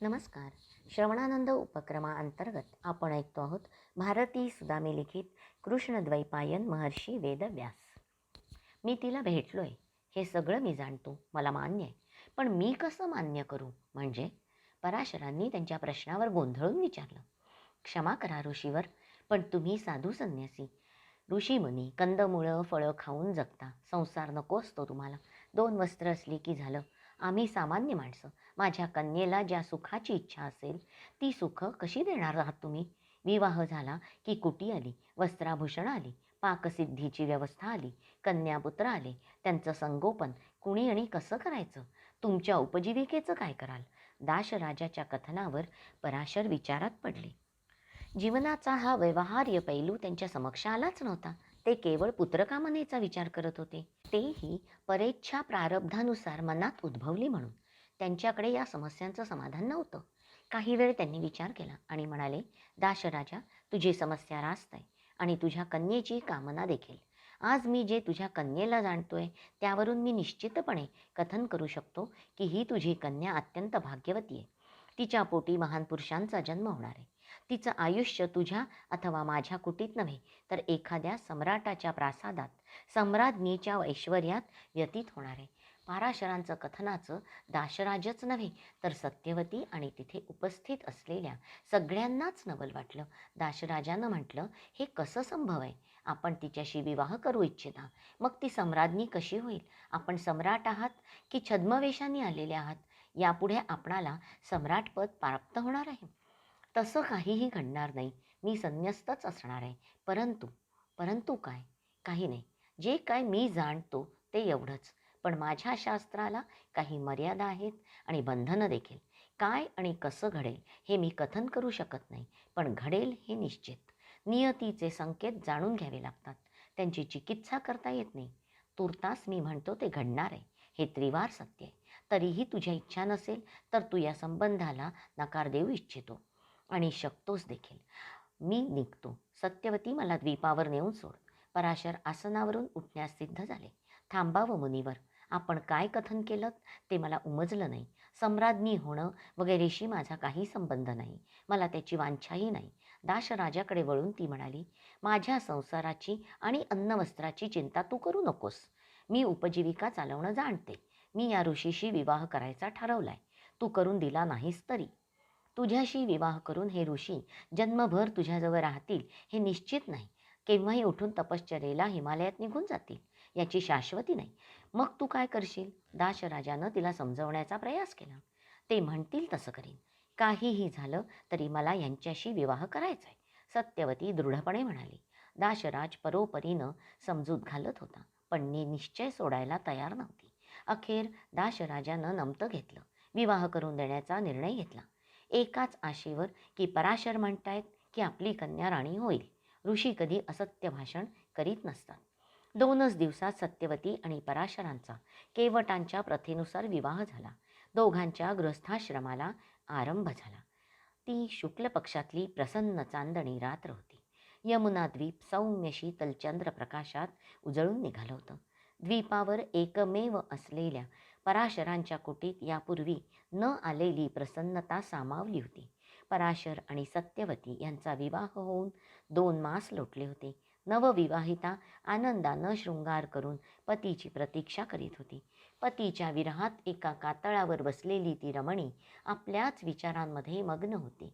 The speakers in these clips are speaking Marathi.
नमस्कार. श्रवणानंद उपक्रमाअंतर्गत आपण ऐकतो आहोत भारती सुदामी लिखित कृष्णद्वैपायन महर्षी वेदव्यास. मी तिला भेटलो आहे हे सगळं मी जाणतो. मला मान्य आहे. पण मी कसं मान्य करू? म्हणजे? पराशरांनी त्यांच्या प्रश्नावर गोंधळून विचारलं. क्षमा करा ऋषीवर पण तुम्ही साधू संन्यासी. ऋषीमुनी कंदमुळं फळं खाऊन जगता. संसार नको असतो तुम्हाला. दोन वस्त्र असली की झालं. आम्ही सामान्य माणसं. माझ्या कन्येला ज्या सुखाची इच्छा असेल ती सुख कशी देणार आहात तुम्ही? विवाह झाला की कुटी आली वस्त्राभूषण आली पाकसिद्धीची व्यवस्था आली कन्यापुत्र आले त्यांचं संगोपन कुणी आणि कसं करायचं? तुमच्या उपजीविकेचं काय कराल? दाशराजाच्या कथनावर पराशर विचारात पडले. जीवनाचा हा व्यवहार्य पैलू त्यांच्या समक्ष आलाच नव्हता. ते केवळ पुत्रकामनेचा विचार करत होते. तेही परेच्छा प्रारब्धानुसार मनात उद्भवली म्हणून. त्यांच्याकडे या समस्यांचं समाधान नव्हतं. काही वेळ त्यांनी विचार केला आणि म्हणाले दाशराजा तुझी समस्या रास्त आहे आणि तुझ्या कन्येची कामना देखील. आज मी जे तुझ्या कन्येला जाणतोय त्यावरून मी निश्चितपणे कथन करू शकतो की ही तुझी कन्या अत्यंत भाग्यवती आहे. तिच्या पोटी महान पुरुषांचा जन्म होणार आहे. तिचं आयुष्य तुझ्या अथवा माझ्या कुटीत नव्हे तर एखाद्या सम्राटाच्या प्रासादात सम्राज्ञीच्या ऐश्वर्यात व्यतीत होणार. आहे पाराशरांचं कथनाचं दाशराजच नव्हे तर सत्यवती आणि तिथे उपस्थित असलेल्या सगळ्यांनाच नवल वाटलं. दाशराजानं म्हटलं हे कसं संभव आहे? आपण तिच्याशी विवाह करू इच्छिता. मग ती सम्राज्ञी कशी होईल? आपण सम्राट आहात की छद्मवेशाने आलेले आहात? यापुढे आपणाला सम्राटपद प्राप्त होणार आहे. तसं काहीही घडणार नाही. मी संन्यस्तच असणार आहे. परंतु परंतु काय? काही नाही. जे काय मी जाणतो ते एवढंच. पण माझ्या शास्त्राला काही मर्यादा आहेत आणि बंधनं देखील. काय आणि कसं घडेल हे मी कथन करू शकत नाही. पण घडेल हे निश्चित. नियतीचे संकेत जाणून घ्यावे लागतात. त्यांची चिकित्सा करता येत नाही. तुर्तास मी म्हणतो ते घडणार आहे. हे त्रिवार सत्य आहे. तरीही तुझ्या इच्छा नसेल तर तू या संबंधाला नकार देऊ इच्छितो. आणि शकतोस देखील. मी निघतो. सत्यवती मला द्वीपावर नेऊन सोड. पराशर आसनावरून उठण्यास सिद्ध झाले. थांबावं मुनीवर. आपण काय कथन केलं? ते मला उमजलं नाही. सम्राज्ञी होणं वगैरेशी माझा काही संबंध नाही. मला त्याची वांछाही नाही. दाशराजाकडे वळून ती म्हणाली माझ्या संसाराची आणि अन्नवस्त्राची चिंता तू करू नकोस. मी उपजीविका चालवणं जाणते. मी या ऋषीशी विवाह करायचा ठरवलाय. तू करून दिला नाहीस तरी. तुझ्याशी विवाह करून हे ऋषी जन्मभर तुझ्याजवळ राहतील हे निश्चित नाही. केव्हाही उठून तपश्चर्येला हिमालयात निघून जातील याची शाश्वती नाही. मग तू काय करशील? दाशराजानं तिला समजवण्याचा प्रयास केला. ते म्हणतील तसं करीन. काहीही झालं तरी मला यांच्याशी विवाह करायचा आहे सत्यवती दृढपणे म्हणाली. दाशराज परोपरीनं समजूत घालत होता पण मी निश्चय सोडायला तयार नव्हती. अखेर दाशराजानं नमतं घेतलं. विवाह करून देण्याचा निर्णय घेतला. एकाच आशेवर की पराशर म्हणतायत की आपली कन्या राणी होईल. ऋषी कधी असत्य भाषण करीत नसतात. दोनच दिवसात सत्यवती आणि पराशरांचा केवटांच्या प्रथेनुसार विवाह झाला. दोघांच्या गृहस्थाश्रमाला आरंभ झाला. ती शुक्ल पक्षातली प्रसन्न चांदणी रात्र होती. यमुना द्वीप सौम्य शीतल चंद्र प्रकाशात उजळून निघालं होतं. द्वीपावर एकमेव असलेल्या पराशरांच्या कुटीत यापूर्वी न आलेली प्रसन्नता सामावली होती. पराशर आणि सत्यवती यांचा विवाह होऊन दोन मास लोटले होते. नवविवाहिता आनंदानं शृंगार करून पतीची प्रतीक्षा करीत होती. पतीच्या विरहात एका कातळावर बसलेली ती रमणी आपल्याच विचारांमध्ये मग्न होती.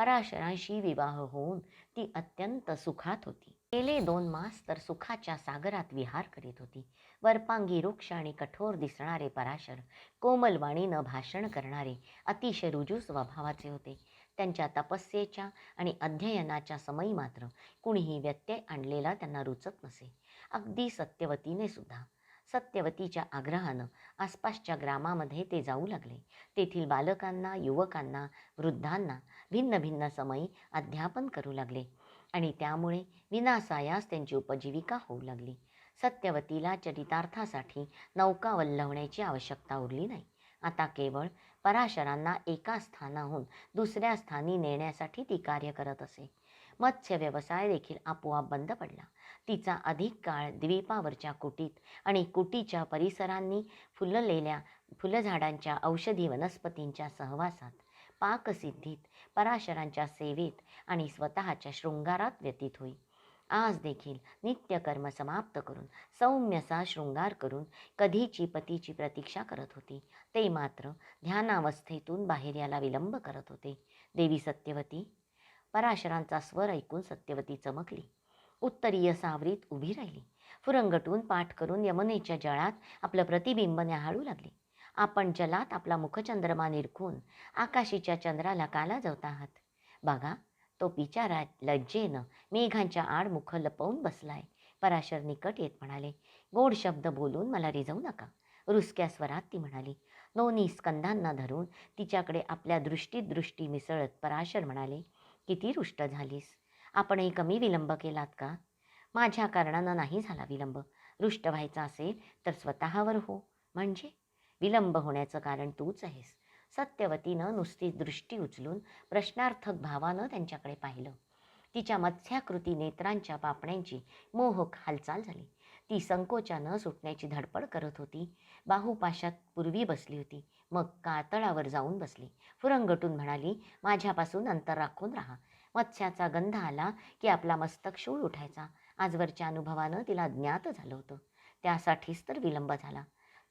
पराशरांशी विवाह होऊन ती अत्यंत सुखात होती. गेले दोन मास तर सुखाच्या सागरात विहार करीत होती. वरपांगी रुक्ष आणि कठोर दिसणारे पराशर कोमलवाणीनं भाषण करणारे अतिशय रुजू स्वभावाचे होते. त्यांच्या तपस्येच्या आणि अध्ययनाच्या समयी मात्र कुणीही व्यत्यय आणलेला त्यांना रुचत नसे. अगदी सत्यवतीने सुद्धा सत्यवतीच्या आग्रहानं आसपासच्या ग्रामामध्ये ते जाऊ लागले. तेथील बालकांना युवकांना वृद्धांना भिन्न भिन्न समयी अध्यापन करू लागले आणि त्यामुळे विनासायास त्यांची उपजीविका होऊ लागली. सत्यवतीला चरितार्थासाठी नौका वल्लवण्याची आवश्यकता उरली नाही. आता केवळ पराशरांना एका स्थानाहून दुसऱ्या स्थानी नेण्यासाठी ती कार्य करत असे. मत्स्य व्यवसाय देखील आपोआप बंद पडला. तिचा अधिक काळ द्वीपावरच्या कुटीत आणि कुटीच्या परिसरांनी फुललेल्या फुलझाडांच्या औषधी वनस्पतींच्या सहवासात पाकसिद्धीत पराशरांच्या सेवेत आणि स्वतःच्या शृंगारात व्यतीत होई. आज देखील नित्यकर्म समाप्त करून सौम्यसा शृंगार करून कधीची पतीची प्रतीक्षा करत होती. ते मात्र ध्यानावस्थेतून बाहेर याला विलंब करत होते. देवी सत्यवती पराशरांचा स्वर ऐकून सत्यवती चमकली. उत्तरीय सावरीत उभी राहिली. फुरंगटून पाठ करून यमुनेच्या जळात आपलं प्रतिबिंब न्याहाळू लागली. आपण जलात आपला मुखचंद्रमा निरखून आकाशीच्या चंद्राला काला जवता आहात बघा तो बिचारा लज्जेनं मेघांच्या आड मुख लपवून बसलाय. पराशर निकट येत म्हणाले गोड शब्द बोलून मला रिझवू नका. रुसक्या स्वरात ती म्हणाली नोनी स्कंदांना धरून तिच्याकडे आपल्या दृष्टीत दृष्टी मिसळत पराशर म्हणाले किती रुष्ट झालीस? आपणही कमी विलंब केलात का? माझ्या कारणानं नाही झाला विलंब. रुष्ट व्हायचा असेल तर स्वतःवर हो. म्हणजे? विलंब होण्याचं कारण तूच आहेस. सत्यवतीनं नुसती दृष्टी उचलून प्रश्नार्थक भावानं त्यांच्याकडे पाहिलं. तिच्या मत्स्याकृती नेत्रांच्या पापण्यांची मोहक हालचाल झाली. ती संकोचानं सुटण्याची धडपड करत होती. बाहुपाशात पूर्वी बसली होती. मग कातळावर जाऊन बसली. फुरंगटून म्हणाली माझ्यापासून अंतर राखून राहा. मत्स्याचा गंध आला की आपला मस्तक शूळ उठायचा. आजवरच्या अनुभवानं तिला ज्ञात झालं होतं. त्यासाठीच तर विलंब झाला.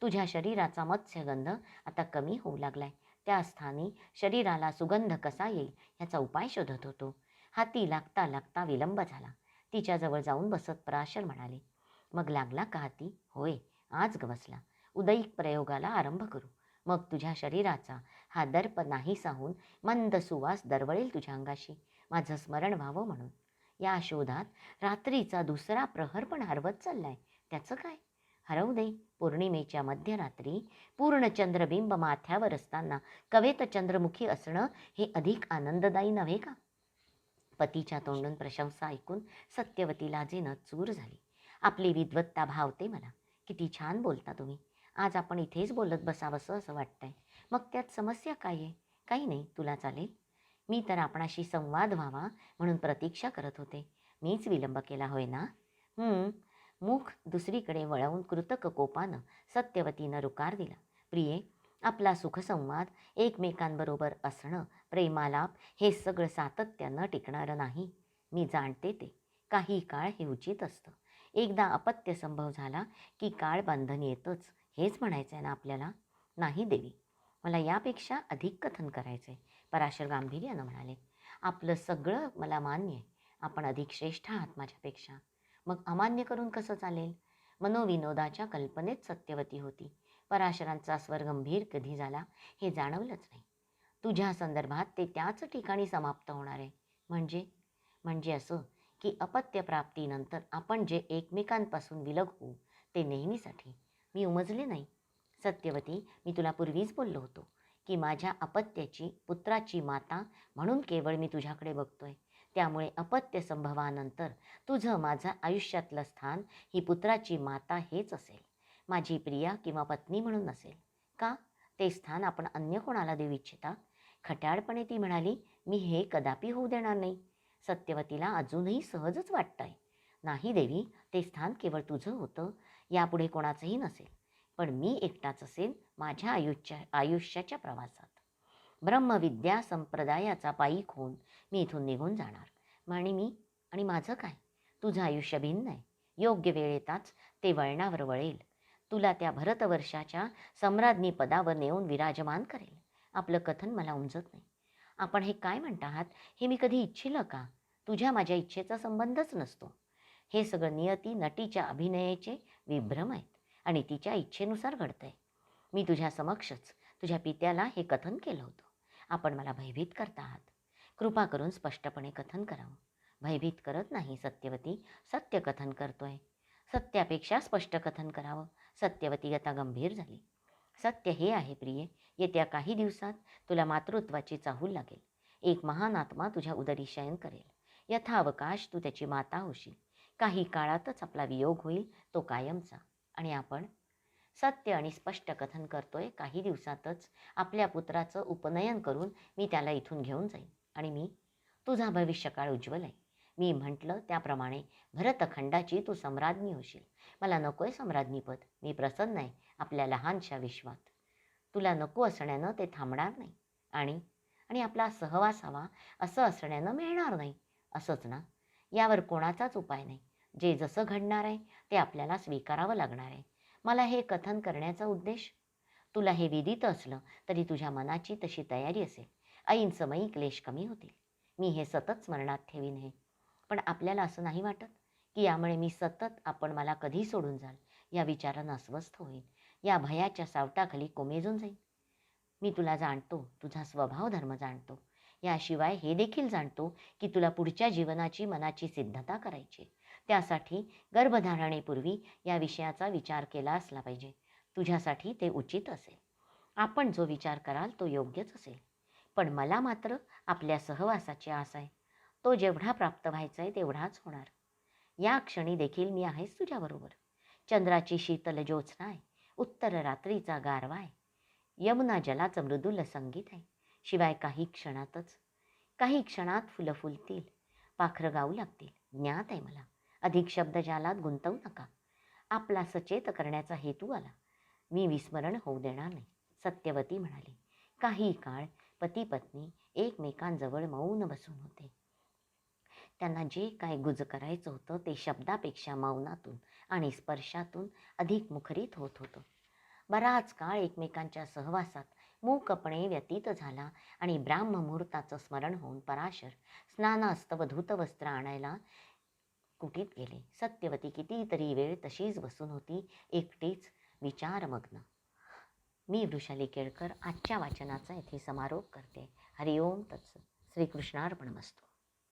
तुझ्या शरीराचा मत्स्यगंध आता कमी होऊ लागलाय. त्या स्थानी शरीराला सुगंध कसा येईल याचा उपाय शोधत होतो. हाती लागता लागता विलंब झाला. तिच्याजवळ जाऊन बसत पराशर म्हणाले मग लागला का हाती? होय आज गवसला. उदयिक प्रयोगाला आरंभ करू. मग तुझ्या शरीराचा हा दर्प नाही साहून मंद सुवास दरवळेल तुझ्या अंगाशी. माझं स्मरण व्हावं म्हणून. या शोधात रात्रीचा दुसरा प्रहर पण हरवत चाललाय. त्याचं काय? हरवू दे. पौर्णिमेच्या मध्यरात्री पूर्ण चंद्रबिंब माथ्यावर असताना कवेत चंद्रमुखी असणं हे अधिक आनंददायी नव्हे का? पतीच्या तोंडून प्रशंसा ऐकून सत्यवती लाजेनं चूर झाली. आपली विद्वत्ता भावते मला. किती छान बोलता तुम्ही. आज आपण इथेच बोलत बसावंसं असं वाटतंय. मग त्यात समस्या काय आहे? काही नाही. तुला चालेल? मी तर आपणाशी संवाद व्हावा म्हणून प्रतीक्षा करत होते. मीच विलंब केला होय ना? मुख दुसरीकडे वळवून कृतक कोपानं सत्यवतीनं रुकार दिला. प्रिये आपला सुखसंवाद एकमेकांबरोबर असणं प्रेमालाप हे सगळं सातत्यानं टिकणारं नाही. मी जाणते ते. काही काळ हे उचित असतं. एकदा अपत्य संभव झाला की काळ बंधन येतच. हेच म्हणायचं आहे ना आपल्याला? नाही देवी. मला यापेक्षा अधिक कथन करायचं आहे पराशर गांभीर्यानं म्हणाले. आपलं सगळं मला मान्य आहे. आपण अधिक श्रेष्ठ आहात माझ्यापेक्षा. मग अमान्य करून कसं चालेल? मनोविनोदाच्या कल्पनेत सत्यवती होती. पराशरांचा स्वर गंभीर कधी झाला हे जाणवलंच नाही. तुझ्या संदर्भात ते त्याच ठिकाणी समाप्त होणार आहे. म्हणजे? म्हणजे असं की अपत्यप्राप्तीनंतर आपण जे एकमेकांपासून विलग होऊ ते नेहमीसाठी. मी उमजले नाही. सत्यवती मी तुला पूर्वीच बोललो होतो की माझ्या अपत्याची पुत्राची माता म्हणून केवळ मी तुझ्याकडे बघतोय. त्यामुळे अपत्य संभवानंतर तुझं माझं आयुष्यातलं स्थान ही पुत्राची माता हेच असेल. माझी प्रिया किंवा पत्नी म्हणून नसेल. का? ते स्थान आपण अन्य कोणाला देऊ इच्छिता? खट्याळपणे ती म्हणाली मी हे कदापि होऊ देणार नाही. सत्यवतीला अजूनही सहजच वाटतंय. नाही देवी ते स्थान केवळ तुझं होतं यापुढे कोणाचंही नसेल. पण मी एकटाच असेल माझ्या आयुष्या आयुष्याच्या प्रवासात. ब्रह्मविद्या संप्रदायाचा पायीक होऊन मी इथून निघून जाणार. आणि मी? आणि माझं काय? तुझं आयुष्य भिन्न आहे. योग्य वेळ येताच ते वळणावर वळेल. तुला त्या भरतवर्षाच्या सम्राज्ञी पदावर नेऊन विराजमान करेल. आपलं कथन मला उमजत नाही. आपण हे काय म्हणत आहात? हे मी कधी इच्छिलं का? तुझ्या माझ्या इच्छेचा संबंधच नसतो. हे सगळं नियती नटीच्या अभिनयाचे विभ्रम आहेत आणि तिच्या इच्छेनुसार घडतंय. मी तुझ्या समक्षच तुझ्या पित्याला हे कथन केलं होतं. आपण मला भयभीत करता आहात. कृपा करून स्पष्टपणे कथन करावं. भयभीत करत नाही सत्यवती. सत्य कथन करतोय. सत्यापेक्षा स्पष्ट कथन करावं. सत्यवती आता गंभीर झाली. सत्य हे आहे प्रिये. येत्या काही दिवसात तुला मातृत्वाची चाहूल लागेल. एक महान आत्मा तुझ्या उदरी शयन करेल. यथावकाश तू त्याची माता होशील. काही काळातच आपला वियोग होईल तो कायमचा. आणि आपण सत्य आणि स्पष्ट कथन करतोय काही दिवसातच आपल्या पुत्राचं उपनयन करून मी त्याला इथून घेऊन जाईन. आणि मी तुझा भविष्यकाळ उज्ज्वल आहे मी म्हटलं त्याप्रमाणे भरतखंडाची तू सम्राज्ञी होशील. मला नकोय सम्राज्ञीपद मी प्रसन्न आहे आपल्या लहानशा विश्वात. तुला नको असण्यानं ते थांबणार नाही. आणि आणि आपला सहवास हवा असं असण्यानं मिळणार नाही. असंच ना? यावर कोणाचाच उपाय नाही. जे जसं घडणार आहे ते आपल्याला स्वीकारावं लागणार आहे. मला हे कथन करण्याचा उद्देश? तुला हे विदित असलं तरी तुझ्या मनाची तशी तयारी असेल. ऐन समयी क्लेश कमी होतील. मी हे सतत स्मरणात ठेवीन हे. पण आपल्याला असं नाही वाटत की यामुळे मी सतत आपण मला कधी सोडून जाल या विचारानं अस्वस्थ होईन या भयाच्या सावटाखाली कोमेजून जाईन. मी तुला जाणतो तुझा स्वभाव धर्म जाणतो. याशिवाय हे देखील जाणतो की तुला पुढच्या जीवनाची मनाची सिद्धता करायची आहे. त्यासाठी गर्भधारणेपूर्वी या विषयाचा विचार केला असला पाहिजे. तुझ्यासाठी ते उचित असेल. आपण जो विचार कराल तो योग्यच असेल. पण मला मात्र आपल्या सहवासाची आस आहे. तो जेवढा प्राप्त व्हायचा आहे तेवढाच होणार. या क्षणी देखील मी आहेच तुझ्याबरोबर. चंद्राची शीतल ज्योत्स्ना आहे उत्तर रात्रीचा गारवा आहे यमुना जलाचं मृदुल संगीत आहे. शिवाय काही क्षणातच काही क्षणात फुलं फुलतील. पाखरं गाऊ लागतील. ज्ञात आहे मला. अधिक शब्दजालात गुंतवू नका. आपला सचेत करण्याचा हेतू आला. मी विस्मरण होऊ देणार नाही सत्यवती म्हणाली. काही काळ पती पत्नी एकमेकांजवळ मौन बसून होते. त्यांना जे काय गुज करायचं होतं ते शब्दापेक्षा मौनातून आणि स्पर्शातून अधिक मुखरित होत होतं. बराच काळ एकमेकांच्या सहवासात मूकपणे व्यतीत झाला आणि ब्राह्ममुहूर्ताचं स्मरण होऊन पराशर स्नानास्तवधूत वस्त्र आणायला कुटीत गेले? सत्यवती कितीतरी वेळ तशीच बसून होती. एकटीच विचारमग्न. मी वृषाली केळकर आजच्या वाचनाचा येथे समारोप करते. हरिओम तत्स श्रीकृष्णार्पण मस्तू